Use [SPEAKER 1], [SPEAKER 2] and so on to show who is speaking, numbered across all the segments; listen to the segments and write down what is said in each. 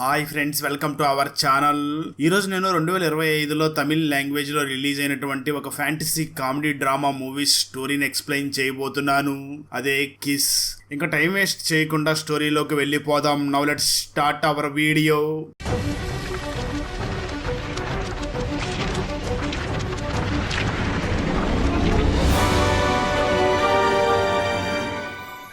[SPEAKER 1] Hi friends welcome to our channel. ఈరోజు నేను రెండు వేల ఇరవై ఐదులో తమిళ్ లాంగ్వేజ్లో రిలీజ్ అయినటువంటి ఒక ఫ్యాంటసీ కామెడీ డ్రామా మూవీ స్టోరీని ఎక్స్ప్లెయిన్ చేయబోతున్నాను. అదే కిస్ ఇంకా టైం వేస్ట్ చేయకుండా స్టోరీలోకి వెళ్ళిపోదాం. Now let start our video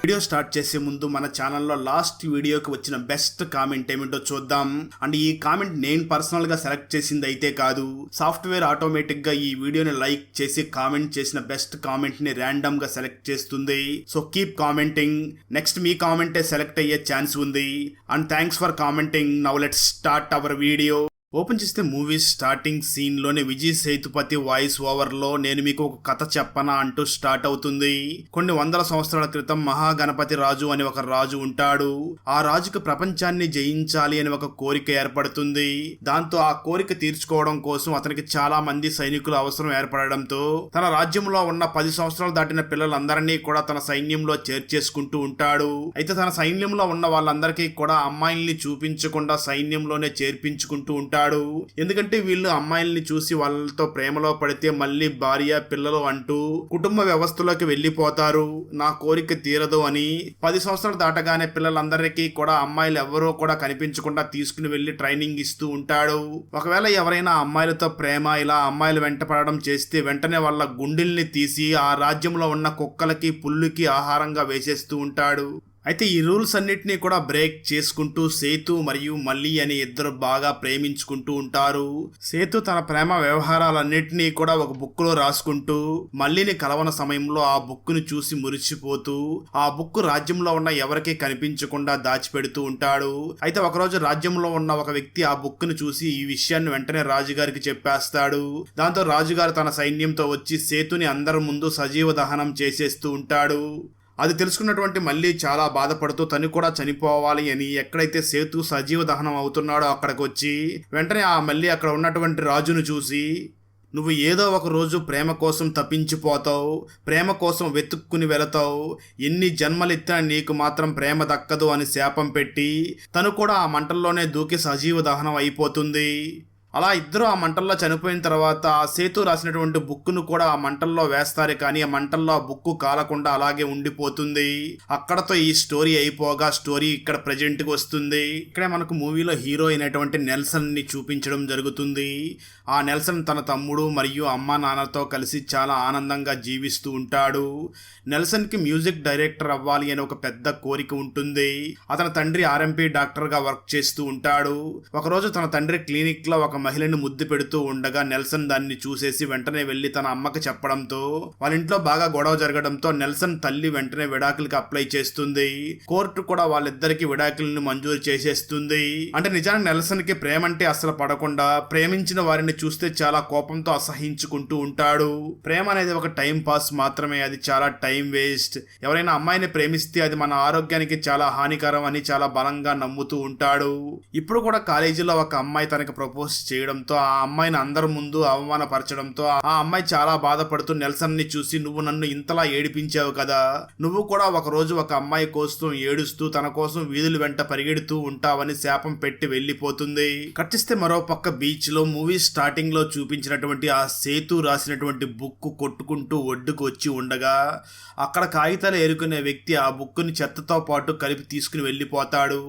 [SPEAKER 1] video start చేసే ముందు మన ఛానల్లో లాస్ట్ వీడియోకి వచ్చిన బెస్ట్ కామెంట్ ఏమిటో చూద్దాం. అండ్ ఈ కామెంట్ నేను పర్సనల్గా సెలెక్ట్ చేసింది అయితే కాదు. సాఫ్ట్వేర్ ఆటోమేటిక్గా ఈ వీడియోని లైక్ చేసి కామెంట్ చేసిన బెస్ట్ కామెంట్ని ర్యాండమ్గా సెలెక్ట్ చేస్తుంది. సో కీప్ కామెంటింగ్ నెక్స్ట్ మీ కామెంటే సెలెక్ట్ అయ్యే ఛాన్స్ ఉంది. And thanks for commenting now let start our video open చేస్తే మూవీ స్టార్టింగ్ సీన్లోనే విజయ్ సేతుపతి వాయిస్ ఓవర్లో నేను మీకు ఒక కథ చెప్పనా అంటూ స్టార్ట్ అవుతుంది. కొన్ని వందల సంవత్సరాల క్రితం మహాగణపతి రాజు అని ఒక రాజు ఉంటాడు. ఆ రాజుకు ప్రపంచాన్ని జయించాలి అని ఒక కోరిక ఏర్పడుతుంది. దాంతో ఆ కోరిక తీర్చుకోవడం కోసం అతనికి చాలా మంది సైనికులు అవసరం ఏర్పడడంతో తన రాజ్యంలో ఉన్న పది సంవత్సరాలు దాటిన పిల్లలందరినీ కూడా తన సైన్యంలో చేర్చేసుకుంటూ ఉంటాడు. అయితే తన సైన్యంలో ఉన్న వాళ్ళందరికీ కూడా అమ్మాయిల్ని చూపించకుండా సైన్యంలోనే చేర్పించుకుంటూ ఉంటాడు. ఎందుకంటే వీళ్ళు అమ్మాయిల్ని చూసి వాళ్ళతో ప్రేమలో పడితే మళ్ళీ భార్య పిల్లలు అంటూ కుటుంబ వ్యవస్థలోకి వెళ్ళిపోతారు. నా కోరిక తీరదు అని పది సంవత్సరాలు దాటగానే పిల్లలందరికీ కూడా అమ్మాయిలు ఎవరో కూడా కనిపించకుండా తీసుకుని వెళ్ళి ట్రైనింగ్ ఇస్తూ ఉంటాడు. ఒకవేళ ఎవరైనా అమ్మాయిలతో ప్రేమ ఇలా అమ్మాయిలు వెంట పడడం చేస్తే వెంటనే వాళ్ళ గుండెల్ని తీసి ఆ రాజ్యంలో ఉన్న కుక్కలకి పుల్లుకి ఆహారంగా వేసేస్తూ ఉంటాడు. అయితే ఈ రూల్స్ అన్నిటినీ కూడా బ్రేక్ చేసుకుంటూ సేతు మరియు మల్లి అని ఇద్దరు బాగా ప్రేమించుకుంటూ ఉంటారు. సేతు తన ప్రేమ వ్యవహారాలన్నిటినీ కూడా ఒక బుక్లో రాసుకుంటూ మల్లిని కలవన సమయంలో ఆ బుక్ని చూసి మురిసిపోతూ ఆ బుక్ రాజ్యంలో ఉన్న ఎవరికీ కనిపించకుండా దాచిపెడుతూ ఉంటాడు. అయితే ఒకరోజు రాజ్యంలో ఉన్న ఒక వ్యక్తి ఆ బుక్ని చూసి ఈ విషయాన్ని వెంటనే రాజుగారికి చెప్పేస్తాడు. దాంతో రాజుగారు తన సైన్యంతో వచ్చి సేతుని అందరి ముందు సజీవ దహనం చేసేస్తూ ఉంటాడు. అది తెలుసుకున్నటువంటి మళ్ళీ చాలా బాధపడుతూ తను కూడా చనిపోవాలి అని ఎక్కడైతే సేతు సజీవ దహనం అవుతున్నాడో అక్కడికి వచ్చి వెంటనే ఆ మళ్ళీ అక్కడ ఉన్నటువంటి రాజును చూసి నువ్వు ఏదో ఒక రోజు ప్రేమ కోసం తప్పించిపోతావు ప్రేమ కోసం వెతుక్కుని వెళతావు ఎన్ని జన్మలెత్తినా నీకు మాత్రం ప్రేమ దక్కదు అని శాపం పెట్టి తను కూడా ఆ మంటల్లోనే దూకి సజీవ దహనం అయిపోతుంది. అలా ఇద్దరు ఆ మంటల్లో చనిపోయిన తర్వాత ఆ సేతు రాసినటువంటి బుక్కును కూడా ఆ మంటల్లో వేస్తారు కానీ ఆ మంటల్లో ఆ బుక్కు కాలకుండా అలాగే ఉండిపోతుంది. అక్కడతో ఈ స్టోరీ అయిపోగా స్టోరీ ఇక్కడ ప్రజెంట్కి వస్తుంది. ఇక్కడే మనకు మూవీలో హీరో అయినటువంటి నెల్సన్ని చూపించడం జరుగుతుంది. ఆ నెల్సన్ తన తమ్ముడు మరియు అమ్మ నాన్నతో కలిసి చాలా ఆనందంగా జీవిస్తూ ఉంటాడు. నెల్సన్కి మ్యూజిక్ డైరెక్టర్ అవ్వాలి అనే ఒక పెద్ద కోరిక ఉంటుంది. అతని తండ్రి ఆర్ఎంపీ డాక్టర్గా వర్క్ చేస్తూ ఉంటాడు. ఒకరోజు తన తండ్రి క్లినిక్లో ఒక మహిళని ముద్దు పెడుతూ ఉండగా నెల్సన్ దాన్ని చూసేసి వెంటనే వెళ్ళి తన అమ్మకి చెప్పడంతో వాళ్ళ ఇంట్లో బాగా గొడవ జరగడంతో నెల్సన్ తల్లి వెంటనే విడాకులకి అప్లై చేస్తుంది. కోర్టు కూడా వాళ్ళిద్దరికి విడాకులను మంజూరు చేసేస్తుంది. అంటే నిజానికి నెల్సన్కి ప్రేమ అంటే అసలు పడకుండా ప్రేమించిన వారిని చూస్తే చాలా కోపంతో అసహించుకుంటూ ఉంటాడు. ప్రేమ అనేది ఒక టైం పాస్ మాత్రమే అది చాలా టైం వేస్ట్. ఎవరైనా అమ్మాయిని ప్రేమిస్తే అది మన ఆరోగ్యానికి చాలా హానికరం అని చాలా బలంగా నమ్ముతూ ఉంటాడు. ఇప్పుడు కూడా కాలేజీలో ఒక అమ్మాయి తనకి ప్రపోజ్ చేయడంతో ఆ అమ్మాయిని అందరి ముందు అవమానపరచడంతో ఆ అమ్మాయి చాలా బాధపడుతూ నెల్సన్ని చూసి నువ్వు నన్ను ఇంతలా ఏడిపించావు కదా. నువ్వు కూడా ఒక రోజు ఒక అమ్మాయి కోసం ఏడుస్తూ తన కోసం వీధుల వెంట పరిగెడుతూ ఉంటావని శాపం పెట్టి వెళ్ళిపోతుంది. కట్టిస్తే మరో పక్క బీచ్లో మూవీ స్టార్టింగ్లో చూపించినటువంటి ఆ సేతు రాసినటువంటి బుక్ కొట్టుకుంటూ ఒడ్డుకు వచ్చి ఉండగా అక్కడ కాగితాలు ఏరుకునే వ్యక్తి ఆ బుక్కుని చెత్తతో పాటు కలిపి తీసుకుని వెళ్ళిపోతాడు.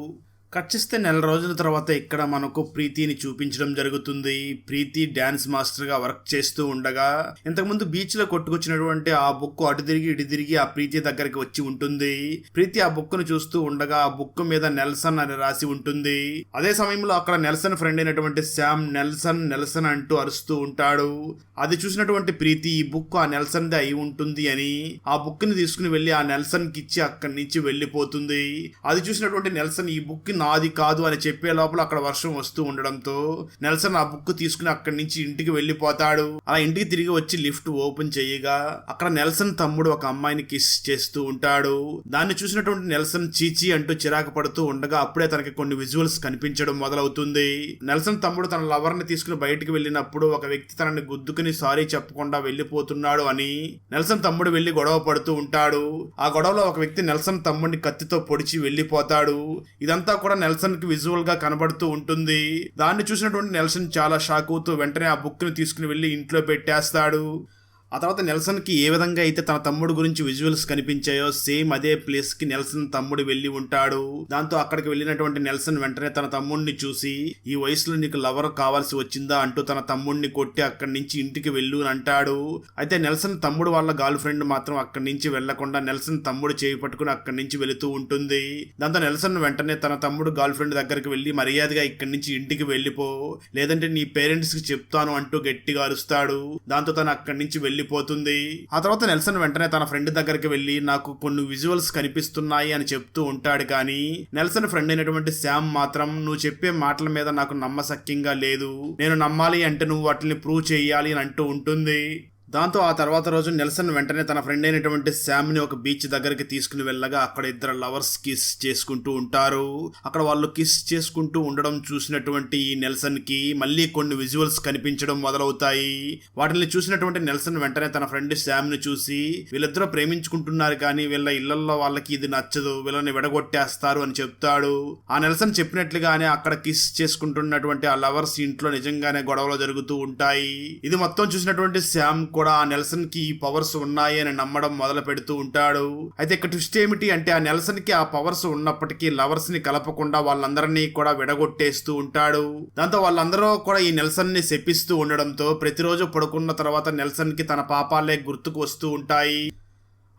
[SPEAKER 1] ఖచ్చిస్తే నెల రోజుల తర్వాత ఇక్కడ మనకు ప్రీతిని చూపించడం జరుగుతుంది. ప్రీతి డాన్స్ మాస్టర్గా వర్క్ చేస్తూ ఉండగా ఇంతకుముందు బీచ్లో కొట్టుకొచ్చినటువంటి ఆ బుక్ అటు తిరిగి ఇటు తిరిగి ఆ ప్రీతి దగ్గరికి వచ్చి ఉంటుంది. ప్రీతి ఆ బుక్ను చూస్తూ ఉండగా ఆ బుక్ మీద నెల్సన్ అని రాసి ఉంటుంది. అదే సమయంలో అక్కడ నెల్సన్ ఫ్రెండ్ అయినటువంటి శామ్ నెల్సన్ నెల్సన్ అంటూ అరుస్తూ ఉంటాడు. అది చూసినటువంటి ప్రీతి ఈ బుక్ ఆ నెల్సన్దే అయి ఉంటుంది అని ఆ బుక్ని తీసుకుని వెళ్ళి ఆ నెల్సన్కి ఇచ్చి అక్కడి నుంచి వెళ్ళిపోతుంది. అది చూసినటువంటి నెల్సన్ ఈ బుక్ నాది కాదు అని చెప్పే లోపల అక్కడ వర్షం వస్తూ ఉండడంతో నెల్సన్ ఆ బుక్ తీసుకుని అక్కడి నుంచి ఇంటికి వెళ్ళిపోతాడు. అలా ఇంటికి తిరిగి వచ్చి లిఫ్ట్ ఓపెన్ చేయగా అక్కడ నెల్సన్ తమ్ముడు ఒక అమ్మాయిని కిస్ చేస్తూ ఉంటాడు. దాన్ని చూసినటువంటి నెల్సన్ చీచి అంటూ చిరాకు పడుతూ ఉండగా అప్పుడే తనకి కొన్ని విజువల్స్ కనిపించడం మొదలవుతుంది. నెల్సన్ తమ్ముడు తన లవర్ని తీసుకుని బయటికి వెళ్ళినప్పుడు ఒక వ్యక్తి తనని గుద్దుకుని సారీ చెప్పకుండా వెళ్ళిపోతున్నాడు అని నెల్సన్ తమ్ముడు వెళ్ళి గొడవ పడుతూ ఉంటాడు. ఆ గొడవలో ఒక వ్యక్తి నెల్సన్ తమ్ముడిని కత్తితో పొడిచి వెళ్ళిపోతాడు ఇదంతా కూడా నెల్సన్కి విజువల్గా కనబడుతూ ఉంటుంది. దాన్ని చూసినటువంటి నెల్సన్ చాలా షాక్ అవుతూ వెంటనే ఆ బుక్ని తీసుకుని వెళ్ళి ఇంట్లో పెట్టేస్తాడు. ఆ తర్వాత నెల్సన్కి ఏ విధంగా అయితే తన తమ్ముడు గురించి విజువల్స్ కనిపించాయో సేమ్ అదే ప్లేస్కి నెల్సన్ తమ్ముడు వెళ్ళి ఉంటాడు. దాంతో అక్కడికి వెళ్ళినటువంటి నెల్సన్ వెంటనే తన తమ్ముడిని చూసి ఈ వయసులో నీకు లవర్ కావాల్సి వచ్చిందా? అంటూ తన తమ్ముడిని కొట్టి అక్కడి నుంచి ఇంటికి వెళ్ళు అని అంటాడు. అయితే నెల్సన్ తమ్ముడు వాళ్ళ గర్ల్ ఫ్రెండ్ మాత్రం అక్కడి నుంచి వెళ్ళకుండా నెల్సన్ తమ్ముడు చేయి పట్టుకుని అక్కడి నుంచి వెళుతూ ఉంటుంది. దాంతో నెల్సన్ వెంటనే తన తమ్ముడు గర్ల్ ఫ్రెండ్ దగ్గరికి వెళ్ళి మర్యాదగా ఇక్కడి నుంచి ఇంటికి వెళ్ళిపో. లేదంటే నీ పేరెంట్స్కి చెప్తాను అంటూ గట్టిగా అరుస్తాడు. దాంతో తను అక్కడి నుంచి వెళ్ళి వెళ్ళిపోతుంది. ఆ తర్వాత నెల్సన్ వెంటనే తన ఫ్రెండ్ దగ్గరికి వెళ్ళి నాకు కొన్ని విజువల్స్ కనిపిస్తున్నాయి అని చెప్తూ ఉంటాడు. కానీ నెల్సన్ ఫ్రెండ్ అయినటువంటి శామ్ మాత్రం నువ్వు చెప్పే మాటల మీద నాకు నమ్మసక్యంగా లేదు. నేను నమ్మాలి అంటే నువ్వు వాటిని ప్రూవ్ చేయాలి అని అంటూ ఉంటుంది. దాంతో ఆ తర్వాత రోజు నెల్సన్ వెంటనే తన ఫ్రెండ్ అయినటువంటి శామ్ని ఒక బీచ్ దగ్గరికి తీసుకుని వెళ్ళగా అక్కడ ఇద్దరు లవర్స్ కిస్ చేసుకుంటూ ఉంటారు. అక్కడ వాళ్ళు కిస్ చేసుకుంటూ ఉండడం చూసినటువంటి ఈ మళ్ళీ కొన్ని విజువల్స్ కనిపించడం మొదలవుతాయి. వాటిని చూసినటువంటి నెల్సన్ వెంటనే తన ఫ్రెండ్ శామ్ని చూసి వీళ్ళిద్దరూ ప్రేమించుకుంటున్నారు కానీ వీళ్ళ ఇళ్ళలో వాళ్ళకి ఇది నచ్చదు వీళ్ళని విడగొట్టేస్తారు అని చెప్తాడు. ఆ నెల్సన్ చెప్పినట్లుగానే అక్కడ కిస్ చేసుకుంటున్నటువంటి ఆ లవర్స్ ఇంట్లో నిజంగానే గొడవలు జరుగుతూ ఉంటాయి. ఇది మొత్తం చూసినటువంటి శామ్ కూడా ఆ నెల్సన్కి ఈ పవర్స్ ఉన్నాయి అని నమ్మడం మొదలు పెడుతూ ఉంటాడు. అయితే ఇక్కడ ట్విస్ట్ ఏమిటి అంటే ఆ నెల్సన్కి ఆ పవర్స్ ఉన్నప్పటికీ లవర్స్ని కలపకుండా వాళ్ళందరినీ కూడా విడగొట్టేస్తూ ఉంటాడు. దాంతో వాళ్ళందరూ కూడా ఈ నెల్సన్ని శపిస్తూ ఉండడంతో ప్రతిరోజు పడుకున్న తర్వాత నెల్సన్కి తన పాపాలే గుర్తుకు వస్తూ ఉంటాయి.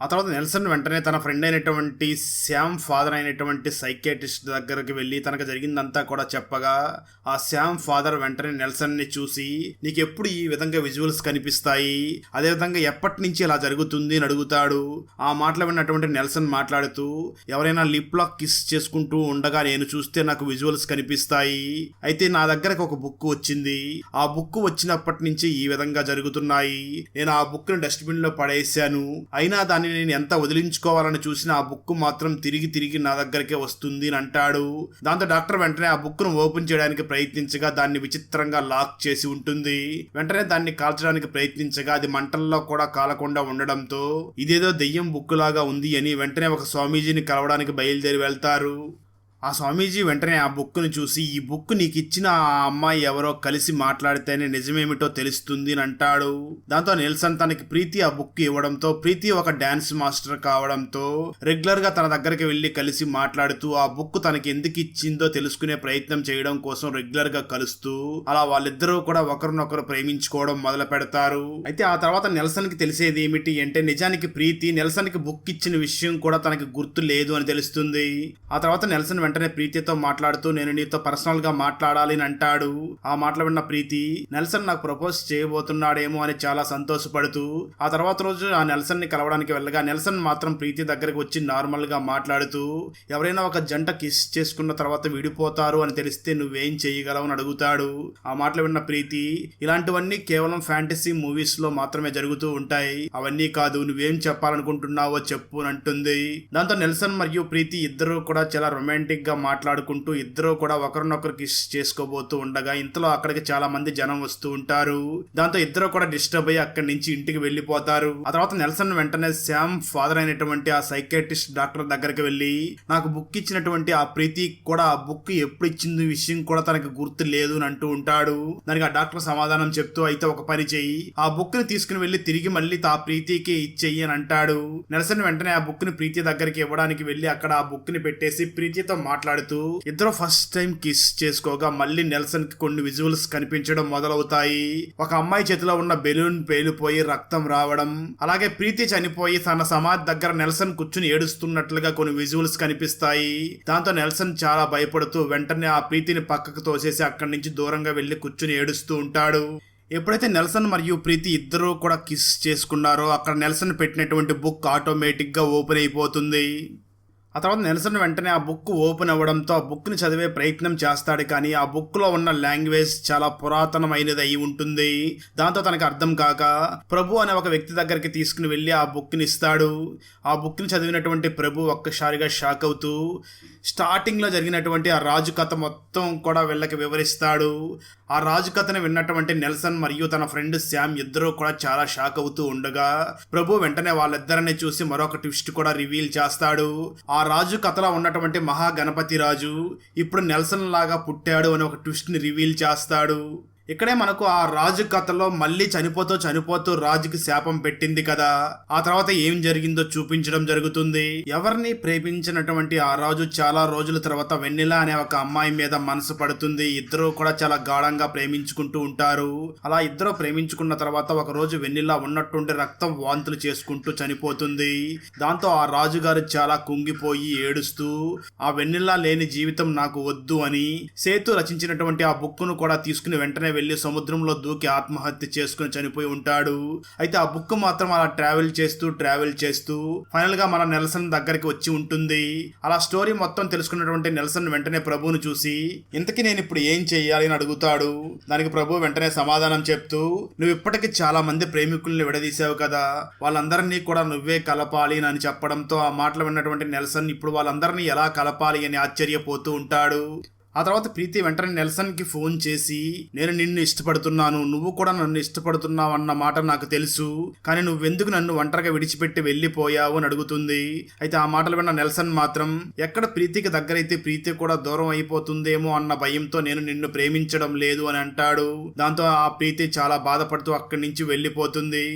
[SPEAKER 1] ఆ తర్వాత నెల్సన్ వెంటనే తన ఫ్రెండ్ అయినటువంటి శ్యామ్ ఫాదర్ అయినటువంటి సైకేటిస్ట్ దగ్గరికి వెళ్ళి తనకు జరిగిందంతా కూడా చెప్పగా ఆ శ్యామ్ ఫాదర్ వెంటనే నెల్సన్ని చూసి నీకు ఎప్పుడు ఈ విధంగా విజువల్స్ కనిపిస్తాయి? అదేవిధంగా ఎప్పటి నుంచి ఇలా జరుగుతుంది? అని అడుగుతాడు. ఆ మాటలు విన్నటువంటి నెల్సన్ మాట్లాడుతూ ఎవరైనా లిప్ లాక్ కిస్ చేసుకుంటూ ఉండగా నేను చూస్తే నాకు విజువల్స్ కనిపిస్తాయి. అయితే నా దగ్గరకు ఒక బుక్ వచ్చింది. ఆ బుక్ వచ్చినప్పటి నుంచి ఈ విధంగా జరుగుతున్నాయి. నేను ఆ బుక్ని డస్ట్బిన్లో పడేశాను. అయినా దాన్ని నేను ఎంత వదిలించుకోవాలని చూసినా ఆ బుక్ మాత్రం తిరిగి తిరిగి నా దగ్గరికే వస్తుంది అని అంటాడు. దాంతో డాక్టర్ వెంటనే ఆ బుక్ను ఓపెన్ చేయడానికి ప్రయత్నించగా దాన్ని విచిత్రంగా లాక్ చేసి ఉంటుంది. వెంటనే దాన్ని కాల్చడానికి ప్రయత్నించగా అది మంటల్లో కూడా కాలకుండా ఉండడంతో ఇదేదో దెయ్యం బుక్ లాగా ఉంది అని వెంటనే ఒక స్వామీజీని కలవడానికి బయలుదేరి వెళ్తారు. ఆ స్వామీజీ వెంటనే ఆ బుక్ను చూసి ఈ బుక్ నీకు ఇచ్చిన ఆ అమ్మాయి ఎవరో కలిసి మాట్లాడితేనే నిజమేమిటో తెలుస్తుంది అని అంటాడు. దాంతో నిల్సన్ తనకి ప్రీతి ఆ బుక్ ఇవ్వడంతో ప్రీతి ఒక డాన్స్ మాస్టర్ కావడంతో రెగ్యులర్గా తన దగ్గరికి వెళ్ళి కలిసి మాట్లాడుతూ ఆ బుక్ తనకి ఎందుకు ఇచ్చిందో తెలుసుకునే ప్రయత్నం చేయడం కోసం రెగ్యులర్గా కలుస్తూ అలా వాళ్ళిద్దరూ కూడా ఒకరినొకరు ప్రేమించుకోవడం మొదలు పెడతారు. అయితే ఆ తర్వాత నెల్సన్కి తెలిసేది ఏమిటి అంటే నిజానికి ప్రీతి నెల్సన్కి బుక్ ఇచ్చిన విషయం కూడా తనకి గుర్తు లేదు అని తెలుస్తుంది. ఆ తర్వాత నెల్సన్ వెంటనే ప్రీతితో మాట్లాడుతూ నేను నీతో పర్సనల్గా మాట్లాడాలి అని అంటాడు. ఆ మాటలు విన్న ప్రీతి నెల్సన్ నాకు ప్రపోజ్ చేయబోతున్నాడేమో అని చాలా సంతోషపడుతూ ఆ తర్వాత రోజు ఆ నెల్సన్ని కలవడానికి వెళ్ళగా నెల్సన్ మాత్రం ప్రీతి దగ్గరికి వచ్చి నార్మల్గా మాట్లాడుతూ ఎవరైనా ఒక జంట కిస్ చేసుకున్న తర్వాత విడిపోతారు అని తెలిస్తే నువ్వేం చేయగలవు అని అడుగుతాడు. ఆ మాటలు విన్న ప్రీతి ఇలాంటివన్నీ కేవలం ఫ్యాంటసీ మూవీస్లో మాత్రమే జరుగుతూ ఉంటాయి. అవన్నీ కాదు నువ్వేం చెప్పాలనుకుంటున్నావో చెప్పు అని అంటుంది. దాంతో నెల్సన్ మరియు ప్రీతి ఇద్దరు కూడా చాలా రొమాంటిక్ గా మాట్లాడుకుంటూ ఇద్దరు కూడా ఒకరినొకరు కిస్ చేసుకోబోతూ ఉండగా ఇంతలో అక్కడికి చాలా మంది జనం వస్తూ ఉంటారు. దాంతో ఇద్దరు కూడా డిస్టర్బ్ అయ్యి అక్కడి నుంచి ఇంటికి వెళ్ళిపోతారు. ఆ తర్వాత నెల్సన్ వెంటనే శామ్ ఫాదర్ అయినటువంటి ఆ సైకాట్రిస్ట్ డాక్టర్ దగ్గరికి వెళ్ళి నాకు బుక్ ఇచ్చినటువంటి ఆ ప్రీతి కూడా ఆ బుక్ ఎప్పుడు ఇచ్చింది విషయం కూడా తనకు గుర్తు లేదు అని అంటూ ఉంటాడు. దానికి ఆ డాక్టర్ సమాధానం చెప్తూ అయితే ఒక పని చెయ్యి. ఆ బుక్ని తీసుకుని వెళ్ళి తిరిగి మళ్ళీ ఆ ప్రీతికి ఇచ్చేయి అని అంటాడు. నెల్సన్ వెంటనే ఆ బుక్ని ప్రీతి దగ్గరికి ఇవ్వడానికి వెళ్ళి అక్కడ ఆ బుక్ని పెట్టేసి ప్రీతితో మాట్లాడుతూ ఇద్దరు ఫస్ట్ టైం కిస్ చేసుకోగా మళ్ళీ నెల్సన్కి కొన్ని విజువల్స్ కనిపించడం మొదలవుతాయి. ఒక అమ్మాయి చేతిలో ఉన్న బెలూన్ పేలిపోయి రక్తం రావడం అలాగే ప్రీతి చనిపోయి తన సమాధి దగ్గర నెల్సన్ కూర్చుని ఏడుస్తున్నట్లుగా కొన్ని విజువల్స్ కనిపిస్తాయి. దాంతో నెల్సన్ చాలా భయపడుతూ వెంటనే ఆ ప్రీతిని పక్కకు తోసేసి అక్కడి నుంచి దూరంగా వెళ్ళి కూర్చుని ఏడుస్తూ ఉంటాడు. ఎప్పుడైతే నెల్సన్ మరియు ప్రీతి ఇద్దరూ కూడా కిస్ చేసుకున్నారో అక్కడ నెల్సన్ పెట్టినటువంటి బుక్ ఆటోమేటిక్గా ఓపెన్ అయిపోతుంది. ఆ తర్వాత నెల్సన్ వెంటనే ఆ బుక్ ఓపెన్ అవ్వడంతో ఆ బుక్ని చదివే ప్రయత్నం చేస్తాడు కానీ ఆ బుక్లో ఉన్న లాంగ్వేజ్ చాలా పురాతనమైనది అయి ఉంటుంది. దాంతో తనకు అర్థం కాక ప్రభు అనే ఒక వ్యక్తి దగ్గరికి తీసుకుని వెళ్ళి ఆ బుక్ని ఇస్తాడు. ఆ బుక్ని చదివినటువంటి ప్రభు ఒక్కసారిగా షాక్ అవుతూ స్టార్టింగ్లో జరిగినటువంటి ఆ రాజు కథ మొత్తం కూడా వీళ్ళకి వివరిస్తాడు. ఆ రాజు కథను విన్నటువంటి నెల్సన్ మరియు తన ఫ్రెండ్ శామ్ ఇద్దరూ కూడా చాలా షాక్ అవుతూ ఉండగా ప్రభు వెంటనే వాళ్ళిద్దరిని చూసి మరొక ట్విస్ట్ కూడా రివీల్ చేస్తాడు. ఆ రాజు కథలో ఉన్నటువంటి మహాగణపతి రాజు ఇప్పుడు నెల్సన్ లాగా పుట్టాడు అని ఒక ట్విస్ట్ని రివీల్ చేస్తాడు. ఇక్కడే మనకు ఆ రాజు కథలో మళ్ళీ చనిపోతూ చనిపోతూ రాజుకి శాపం పెట్టింది కదా. ఆ తర్వాత ఏం జరిగిందో చూపించడం జరుగుతుంది. ఎవరిని ప్రేమించినటువంటి ఆ రాజు చాలా రోజుల తర్వాత వెన్నెల అనే ఒక అమ్మాయి మీద మనసు పడుతుంది. ఇద్దరు కూడా చాలా గాఢంగా ప్రేమించుకుంటూ ఉంటారు. అలా ఇద్దరు ప్రేమించుకున్న తర్వాత ఒక రోజు వెన్నెల ఉన్నట్టుండి రక్తం వాంతులు చేసుకుంటూ చనిపోతుంది. దాంతో ఆ రాజుగారు చాలా కుంగిపోయి ఏడుస్తూ ఆ వెన్నెల లేని జీవితం నాకు వద్దు అని సేతు రచించినటువంటి ఆ బుక్కును కూడా తీసుకుని వెంటనే వెళ్ళి సముద్రంలో దూకి ఆత్మహత్య చేసుకుని చనిపోయి ఉంటాడు. అయితే ఆ బుక్ మాత్రం అలా ట్రావెల్ చేస్తూ ట్రావెల్ చేస్తూ ఫైనల్గా మన నెల్సన్ దగ్గరికి వచ్చి ఉంటుంది. అలా స్టోరీ మొత్తం తెలుసుకున్నటువంటి నెల్సన్ వెంటనే ప్రభువును చూసి ఇంతకీ నేను ఇప్పుడు ఏం చెయ్యాలి? అని అడుగుతాడు. దానికి ప్రభు వెంటనే సమాధానం చెప్తూ నువ్వు ఇప్పటికి చాలా మంది ప్రేమికుల్ని విడదీసావు కదా. వాళ్ళందరినీ కూడా నువ్వే కలపాలి అని చెప్పడంతో ఆ మాటలు విన్నటువంటి నెల్సన్ ఇప్పుడు వాళ్ళందరినీ ఎలా కలపాలి అని ఆశ్చర్యపోతూ ఉంటాడు. ఆ తర్వాత ప్రీతి వెంటనే నెల్సన్కి ఫోన్ చేసి నేను నిన్ను ఇష్టపడుతున్నాను నువ్వు కూడా నన్ను ఇష్టపడుతున్నావు అన్న మాట నాకు తెలుసు. కానీ నువ్వెందుకు నన్ను ఒంటరిగా విడిచిపెట్టి వెళ్ళిపోయావు అని అడుగుతుంది. అయితే ఆ మాటలు విన్న నెల్సన్ మాత్రం ఎక్కడ ప్రీతికి దగ్గరైతే ప్రీతి కూడా దూరం అయిపోతుందేమో అన్న భయంతో నేను నిన్ను ప్రేమించడం లేదు అని అంటాడు. దాంతో ఆ ప్రీతి చాలా బాధపడుతూ అక్కడి నుంచి వెళ్ళిపోతుంది.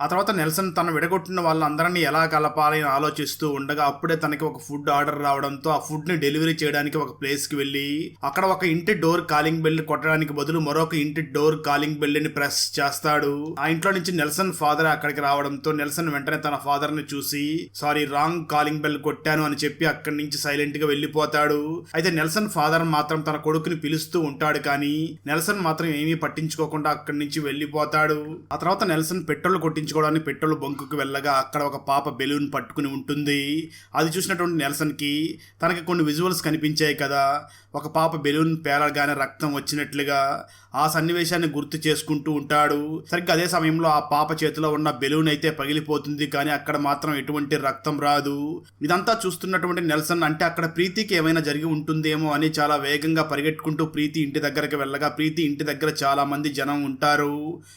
[SPEAKER 1] ఆ తర్వాత నెల్సన్ తను విడగొట్టిన వాళ్ళందరినీ ఎలా కలపాలి అని ఆలోచిస్తూ ఉండగా అప్పుడే తనకి ఒక ఫుడ్ ఆర్డర్ రావడంతో ఆ ఫుడ్ని డెలివరీ చేయడానికి ఒక ప్లేస్కి వెళ్ళి అక్కడ ఒక ఇంటి డోర్ కాలింగ్ బెల్ కొట్టడానికి బదులు మరొక ఇంటి డోర్ కాలింగ్ బెల్ని ప్రెస్ చేస్తాడు. ఆ ఇంట్లో నుంచి నెల్సన్ ఫాదర్ అక్కడికి రావడంతో నెల్సన్ వెంటనే తన ఫాదర్ని చూసి సారీ రాంగ్ కాలింగ్ బెల్ కొట్టాను అని చెప్పి అక్కడి నుంచి సైలెంట్గా వెళ్ళిపోతాడు. అయితే నెల్సన్ ఫాదర్ మాత్రం తన కొడుకుని పిలుస్తూ ఉంటాడు కానీ నెల్సన్ మాత్రం ఏమీ పట్టించుకోకుండా అక్కడి నుంచి వెళ్ళిపోతాడు. ఆ తర్వాత నెల్సన్ పెట్రోల్ కొట్టించు కొట్టించుకోవడానికి పెట్రోల్ బంకుకి వెళ్ళగా అక్కడ ఒక పాప బెలూన్ పట్టుకుని ఉంటుంది. అది చూసినటువంటి నెల్సన్కి తనకి కొన్ని విజువల్స్ కనిపించాయి కదా. ఒక పాప బెలూన్ పేలగానే రక్తం వచ్చినట్లుగా ఆ సన్నివేశాన్ని గుర్తు చేసుకుంటూ ఉంటాడు. సరిగ్గా అదే సమయంలో ఆ పాప చేతిలో ఉన్న బెలూన్ అయితే పగిలిపోతుంది కానీ అక్కడ మాత్రం ఎటువంటి రక్తం రాదు. ఇదంతా చూస్తున్నటువంటి నెల్సన్ అంటే అక్కడ ప్రీతికి ఏమైనా జరిగి ఉంటుందేమో అని చాలా వేగంగా పరిగెట్టుకుంటూ ప్రీతి ఇంటి దగ్గరికి వెళ్ళగా ప్రీతి ఇంటి దగ్గర చాలా మంది జనం ఉంటారు.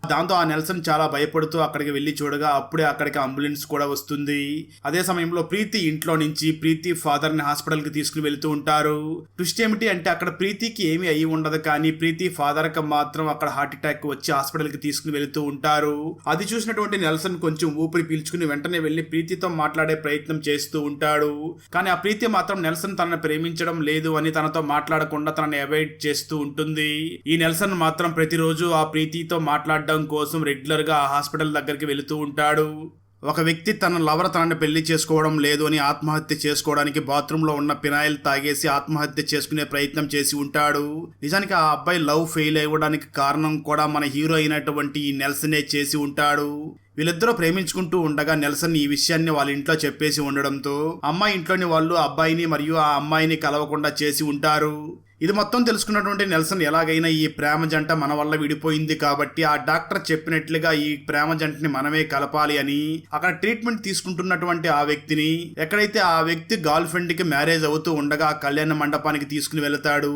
[SPEAKER 1] దాంతో ఆ నెల్సన్ చాలా భయపడుతూ అక్కడికి వెళ్ళి చూడగా అప్పుడే అక్కడికి అంబులెన్స్ కూడా వస్తుంది. అదే సమయంలో ప్రీతి ఇంట్లో నుంచి ప్రీతి ఫాదర్ని హాస్పిటల్కి తీసుకుని వెళ్తూ ఉంటారు. ట్విస్ట్ ఏమిటి అంటే అక్కడ ప్రీతికి ఏమీ అయి ఉండదు కానీ ప్రీతి ఫాదర్కి మాత్రం అక్కడ హార్ట్ అటాక్ వచ్చి హాస్పిటల్కి తీసుకుని వెళుతూ ఉంటారు. అది చూసినటువంటి నెల్సన్ కొంచెం ఊపిరి పీల్చుకుని వెంటనే వెళ్ళి ప్రీతితో మాట్లాడే ప్రయత్నం చేస్తూ ఉంటాడు. కానీ ఆ ప్రీతి మాత్రం నెల్సన్ తనను ప్రేమించడం లేదు అని తనతో మాట్లాడకుండా తనని అవాయిడ్ చేస్తూ ఉంటుంది. ఈ నెల్సన్ మాత్రం ప్రతిరోజు ఆ ప్రీతితో మాట్లాడడం కోసం రెగ్యులర్గా ఆ హాస్పిటల్ దగ్గరికి వెళుతూ ఉంటాడు. ఒక వ్యక్తి తన లవర్ తనని పెళ్ళి చేసుకోవడం లేదు అని ఆత్మహత్య చేసుకోవడానికి బాత్రూంలో ఉన్న పినాయిల్ తాగేసి ఆత్మహత్య చేసుకునే ప్రయత్నం చేసి ఉంటాడు. నిజానికి ఆ అబ్బాయి లవ్ ఫెయిల్ అవ్వడానికి కారణం కూడా మన హీరో అయినటువంటి ఈ నెల్సనే చేసి ఉంటాడు. వీళ్ళిద్దరూ ప్రేమించుకుంటూ ఉండగా నెల్సన్ ఈ విషయాన్ని వాళ్ళ ఇంట్లో చెప్పేసి ఉండడంతో అమ్మాయి ఇంట్లోని వాళ్ళు అబ్బాయిని మరియు ఆ అమ్మాయిని కలవకుండా చేసి ఉంటారు. ఇది మొత్తం తెలుసుకున్నటువంటి నెల్సన్ ఎలాగైనా ఈ ప్రేమ జంట మన వల్ల విడిపోయింది కాబట్టి ఆ డాక్టర్ చెప్పినట్లుగా ఈ ప్రేమ జంటని మనమే కలపాలి అని అక్కడ ట్రీట్మెంట్ తీసుకుంటున్నటువంటి ఆ వ్యక్తిని ఎక్కడైతే ఆ వ్యక్తి గర్ల్ ఫ్రెండ్కి మ్యారేజ్ అవుతూ ఉండగా ఆ కళ్యాణ మండపానికి తీసుకుని వెళతాడు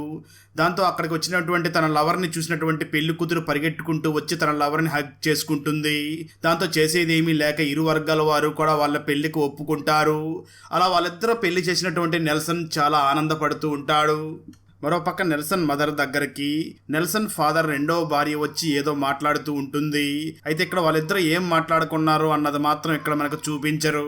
[SPEAKER 1] దాంతో అక్కడికి వచ్చినటువంటి తన లవర్ని చూసినటువంటి పెళ్ళి కూతురు పరిగెట్టుకుంటూ వచ్చి తన లవర్ని హగ్ చేసుకుంటుంది. దాంతో చేసేది ఏమీ లేక ఇరు వర్గాల వారు కూడా వాళ్ళ పెళ్ళికి ఒప్పుకుంటారు. అలా వాళ్ళిద్దరూ పెళ్ళి చేసినటువంటి నెల్సన్ చాలా ఆనందపడుతూ ఉంటాడు. మరోపక్క నెల్సన్ మదర్ దగ్గరికి. నెల్సన్ ఫాదర్ రెండవ భార్య వచ్చి ఏదో మాట్లాడుతూ ఉంటుంది. అయితే ఇక్కడ వాళ్ళిద్దరూ ఏం మాట్లాడుకున్నారు అన్నది మాత్రం ఇక్కడ మనకు చూపించరు.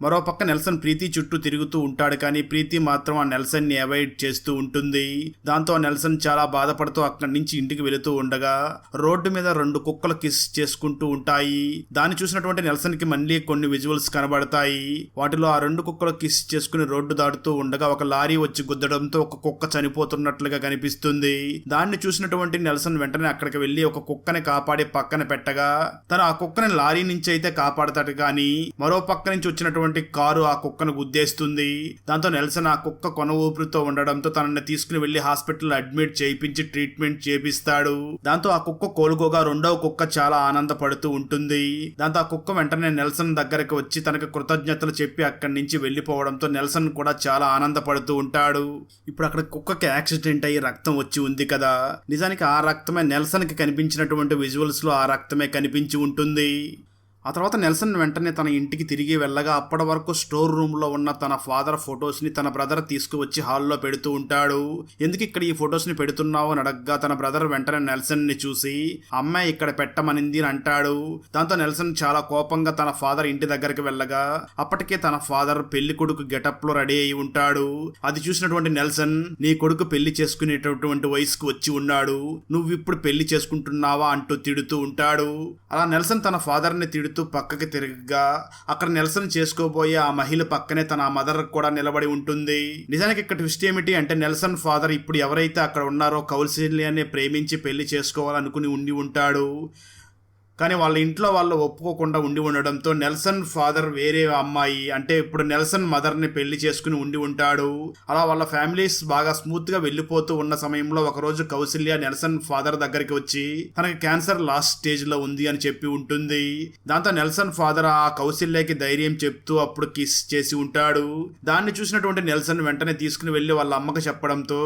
[SPEAKER 1] మరోపక్క నెల్సన్ ప్రీతి చుట్టూ తిరుగుతూ ఉంటాడు కానీ ప్రీతి మాత్రం ఆ నెల్సన్ని అవాయిడ్ చేస్తూ ఉంటుంది. దాంతో ఆ నెల్సన్ చాలా బాధపడుతూ అక్కడి నుంచి ఇంటికి వెళుతూ ఉండగా రోడ్డు మీద రెండు కుక్కలు కిస్ చేసుకుంటూ ఉంటాయి. దాన్ని చూసినటువంటి నెల్సన్కి మళ్ళీ కొన్ని విజువల్స్ కనబడతాయి. వాటిలో ఆ రెండు కుక్కలు కిస్ చేసుకుని రోడ్డు దాటుతూ ఉండగా ఒక లారీ వచ్చి గుద్దడంతో ఒక కుక్క చనిపోతున్నట్లుగా కనిపిస్తుంది. దాన్ని చూసినటువంటి నెల్సన్ వెంటనే అక్కడికి వెళ్ళి ఒక కుక్కని కాపాడి పక్కన పెట్టగా తను ఆ కుక్కని లారీ నుంచి అయితే కాపాడతాడు కానీ మరో పక్క నుంచి వచ్చినటువంటి కారు ఆ కుక్కను గుద్దేస్తుంది. దాంతో నెల్సన్ ఆ కుక్క కొన ఊపిరితో ఉండడంతో తనని తీసుకుని వెళ్ళి హాస్పిటల్ అడ్మిట్ చేయించి ట్రీట్మెంట్ చేపిస్తాడు. దాంతో ఆ కుక్క కోలుకోగా రెండవ కుక్క చాలా ఆనందపడుతూ ఉంటుంది. దాంతో ఆ కుక్క వెంటనే నెల్సన్ దగ్గరకు వచ్చి తనకు కృతజ్ఞతలు చెప్పి అక్కడి నుంచి వెళ్ళిపోవడంతో నెల్సన్ కూడా చాలా ఆనందపడుతూ ఉంటాడు. ఇప్పుడు అక్కడ కుక్కకి యాక్సిడెంట్ అయ్యి రక్తం వచ్చి ఉంది కదా. నిజానికి ఆ రక్తమే నెల్సన్కి కనిపించినటువంటి విజువల్స్లో ఆ రక్తమే కనిపించి ఉంటుంది. ఆ తర్వాత నెల్సన్ వెంటనే తన ఇంటికి తిరిగి వెళ్ళగా అప్పటి వరకు స్టోర్ రూమ్లో ఉన్న తన ఫాదర్ ఫొటోస్ని తన బ్రదర్ తీసుకువచ్చి హాల్లో పెడుతూ ఉంటాడు. ఎందుకు ఇక్కడ ఈ ఫొటోస్ని పెడుతున్నావు అని అడగ్గా తన బ్రదర్ వెంటనే నెల్సన్ని చూసి అమ్మాయి ఇక్కడ పెట్టమనింది అని అంటాడు. దాంతో నెల్సన్ చాలా కోపంగా తన ఫాదర్ ఇంటి దగ్గరికి వెళ్ళగా అప్పటికే తన ఫాదర్ పెళ్ళి కొడుకు గెటప్లో రెడీ అయి ఉంటాడు. అది చూసినటువంటి నెల్సన్ నీ కొడుకు పెళ్ళి చేసుకునేటటువంటి వయసుకు వచ్చి ఉన్నాడు. నువ్వు ఇప్పుడు పెళ్ళి చేసుకుంటున్నావా? అంటూ తిడుతూ ఉంటాడు. అలా నెల్సన్ తన ఫాదర్ని తిడుతూ పక్కకి తిరగగా అక్కడ నెల్సన్ చేసుకోబోయే ఆ మహిళ పక్కనే తన మదర్ కూడా నిలబడి ఉంటుంది. నిజానికి ఇక్కడ ట్విస్ట్ ఏమిటి అంటే నెల్సన్ ఫాదర్ ఇప్పుడు ఎవరైతే అక్కడ ఉన్నారో కౌల్సిలియాన్ని ప్రేమించి పెళ్ళి చేసుకోవాలనుకుని ఉండి ఉంటాడు. కానీ వాళ్ళ ఇంట్లో వాళ్ళు ఒప్పుకోకుండా ఉండి ఉండడంతో నెల్సన్ ఫాదర్ వేరే అమ్మాయి అంటే ఇప్పుడు నెల్సన్ మదర్ని పెళ్ళి చేసుకుని ఉండి ఉంటాడు. అలా వాళ్ళ ఫ్యామిలీస్ బాగా స్మూత్గా వెళ్ళిపోతూ ఉన్న సమయంలో ఒకరోజు కౌశల్య నెల్సన్ ఫాదర్ దగ్గరికి వచ్చి తనకి క్యాన్సర్ లాస్ట్ స్టేజ్లో ఉంది అని చెప్పి ఉంటుంది. దాంతో నెల్సన్ ఫాదర్ ఆ కౌశల్యకి ధైర్యం చెప్తూ అప్పుడు కిస్ చేసి ఉంటాడు. దాన్ని చూసినటువంటి నెల్సన్ వెంటనే తీసుకుని వెళ్ళి వాళ్ళ అమ్మకి చెప్పడంతో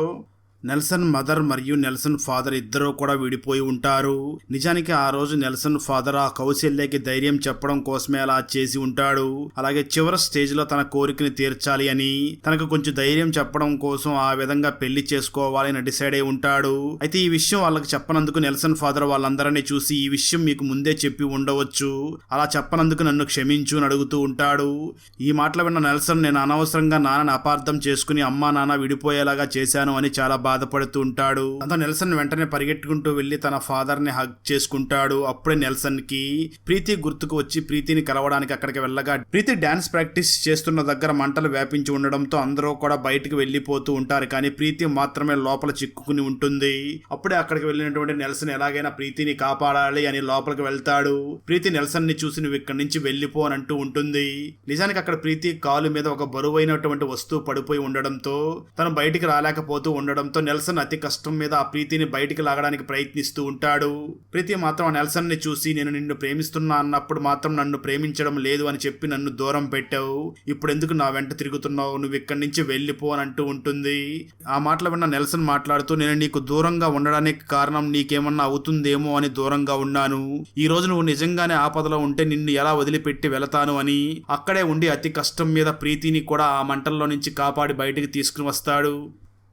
[SPEAKER 1] నెల్సన్ మదర్ మరియు నెల్సన్ ఫాదర్ ఇద్దరూ కూడా విడిపోయి ఉంటారు. నిజానికి ఆ రోజు నెల్సన్ ఫాదర్ ఆ కౌశల్యకి ధైర్యం చెప్పడం కోసమే అలా చేసి ఉంటాడు. అలాగే చివరి స్టేజ్లో తన కోరికని తీర్చాలి అని తనకు కొంచెం ధైర్యం చెప్పడం కోసం ఆ విధంగా పెళ్ళి చేసుకోవాలి అని డిసైడ్ అయి ఉంటాడు. అయితే ఈ విషయం వాళ్ళకి చెప్పనందుకు నెల్సన్ ఫాదర్ వాళ్ళందరినీ చూసి ఈ విషయం మీకు ముందే చెప్పి ఉండవచ్చు. అలా చెప్పనందుకు నన్ను క్షమించు అని అడుగుతూ ఉంటాడు. ఈ మాటలు విన్న నెల్సన్ నేను అనవసరంగా నాన్నని అపార్థం చేసుకుని అమ్మా నాన్న విడిపోయేలాగా చేశాను అని చాలా బాధపడుతూ ఉంటాడు. అంతా నెల్సన్ వెంటనే పరిగెట్టుకుంటూ వెళ్ళి తన ఫాదర్ని హగ్ చేసుకుంటాడు. అప్పుడే నెల్సన్కి ప్రీతి గుర్తుకు వచ్చి ప్రీతిని కలవడానికి అక్కడికి వెళ్ళగా ప్రీతి డాన్స్ ప్రాక్టీస్ చేస్తున్న దగ్గర మంటలు వ్యాపించి ఉండడంతో అందరూ కూడా బయటకు వెళ్ళిపోతూ ఉంటారు. కానీ ప్రీతి మాత్రమే లోపల చిక్కుకుని ఉంటుంది. అప్పుడే అక్కడికి వెళ్ళినటువంటి నెల్సన్ ఎలాగైనా ప్రీతిని కాపాడాలి అని లోపలికి వెళ్తాడు. ప్రీతి నెల్సన్ని చూసి నువ్వు ఇక్కడి నుంచి వెళ్ళిపో అని అంటూ ఉంటుంది. నిజానికి అక్కడ ప్రీతి కాలు మీద ఒక బరువైనటువంటి వస్తువు పడిపోయి ఉండడంతో తను బయటికి రాలేకపోతూ ఉండడంతో నెల్సన్ అతి కష్టం మీద ఆ ప్రీతిని బయటికి లాగడానికి ప్రయత్నిస్తూ ఉంటాడు. ప్రీతి మాత్రం ఆ నెల్సన్ని చూసి నేను నిన్ను ప్రేమిస్తున్నా అన్నప్పుడు మాత్రం నన్ను ప్రేమించడం లేదు అని చెప్పి నన్ను దూరం పెట్టావు. ఇప్పుడు ఎందుకు నా వెంట తిరుగుతున్నావు? నువ్వు ఇక్కడి నుంచి వెళ్ళిపో అని అంటూ ఉంటుంది. ఆ మాటలు విన్న నెల్సన్ మాట్లాడుతూ నేను నీకు దూరంగా ఉండడానికి కారణం నీకేమన్నా అవుతుందేమో అని దూరంగా ఉన్నాను. ఈ రోజు నువ్వు నిజంగానే ఆపదలో ఉంటే నిన్ను ఎలా వదిలిపెట్టి వెళతాను అని అక్కడే ఉండి అతి కష్టం మీద ప్రీతిని కూడా ఆ మంటల్లో నుంచి కాపాడి బయటికి తీసుకుని వస్తాడు.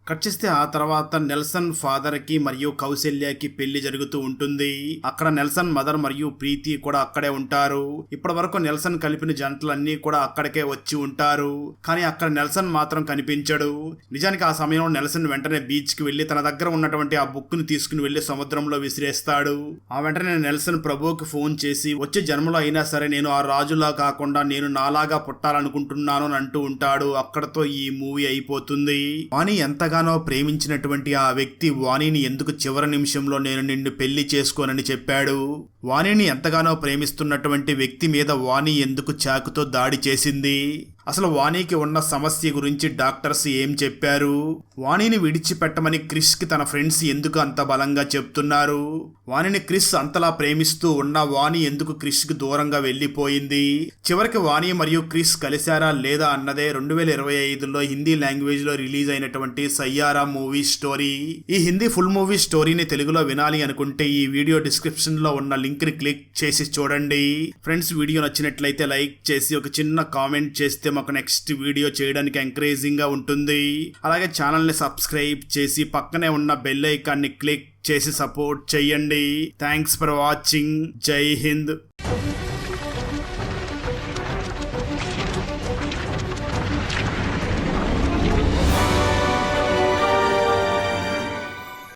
[SPEAKER 1] కట్ చేస్తే ఆ తర్వాత నెల్సన్ ఫాదర్కి మరియు కౌశల్యకి పెళ్ళి జరుగుతూ ఉంటుంది. అక్కడ నెల్సన్ మదర్ మరియు ప్రీతి కూడా అక్కడే ఉంటారు. ఇప్పటి వరకు నెల్సన్ కలిపిన జంటలన్నీ కూడా అక్కడికే వచ్చి ఉంటారు. కానీ అక్కడ నెల్సన్ మాత్రం కనిపించడు. నిజానికి ఆ సమయంలో నెల్సన్ వెంటనే బీచ్కి వెళ్ళి తన దగ్గర ఉన్నటువంటి ఆ బుక్ని తీసుకుని వెళ్ళి సముద్రంలో విసిరేస్తాడు. ఆ వెంటనే నెల్సన్ ప్రభువుకి ఫోన్ చేసి వచ్చే జన్మలో అయినా సరే నేను ఆ రాజులా కాకుండా నేను నాలాగా పుట్టాలనుకుంటున్నాను అని అంటూ ఉంటాడు. అక్కడతో ఈ మూవీ అయిపోతుంది. కానీ ఎంతగా ఎంతగానో ప్రేమించినటువంటి ఆ వ్యక్తి వాణిని ఎందుకు చివరి నిమిషంలో నేను నిన్ను పెళ్ళి చేసుకోనని చెప్పాడు? వాణిని ఎంతగానో ప్రేమిస్తున్నటువంటి వ్యక్తి మీద వాణి ఎందుకు చాకుతో దాడి చేసింది? అసలు వాణికి ఉన్న సమస్య గురించి డాక్టర్స్ ఏం చెప్పారు? వాణిని విడిచిపెట్టమని క్రిష్కి తన ఫ్రెండ్స్ ఎందుకు అంత బలంగా చెప్తున్నారు? వాణిని క్రిష్ అంతలా ప్రేమిస్తూ ఉన్న వాణి ఎందుకు క్రిష్కి దూరంగా వెళ్ళిపోయింది? చివరికి వాణి మరియు క్రిష్ కలిశారా లేదా అన్నదే రెండు వేల ఇరవై ఐదులో హిందీ లాంగ్వేజ్లో రిలీజ్ అయినటువంటి సయ్యారా మూవీ స్టోరీ. ఈ హిందీ ఫుల్ మూవీ స్టోరీని తెలుగులో వినాలి అనుకుంటే ఈ వీడియో డిస్క్రిప్షన్లో ఉన్న లింక్ని క్లిక్ చేసి చూడండి. ఫ్రెండ్స్ వీడియో నచ్చినట్లయితే లైక్ చేసి ఒక చిన్న కామెంట్ చేస్తే మాకు నెక్స్ట్ వీడియో చేయడానికి ఎంకరేజింగ్గా ఉంటుంది. అలాగే ఛానల్ని సబ్స్క్రైబ్ చేసి పక్కనే ఉన్న బెల్ ఐకాన్ని క్లిక్ చేసి సపోర్ట్ చేయండి. థ్యాంక్స్ ఫర్ వాచింగ్ జై హింద్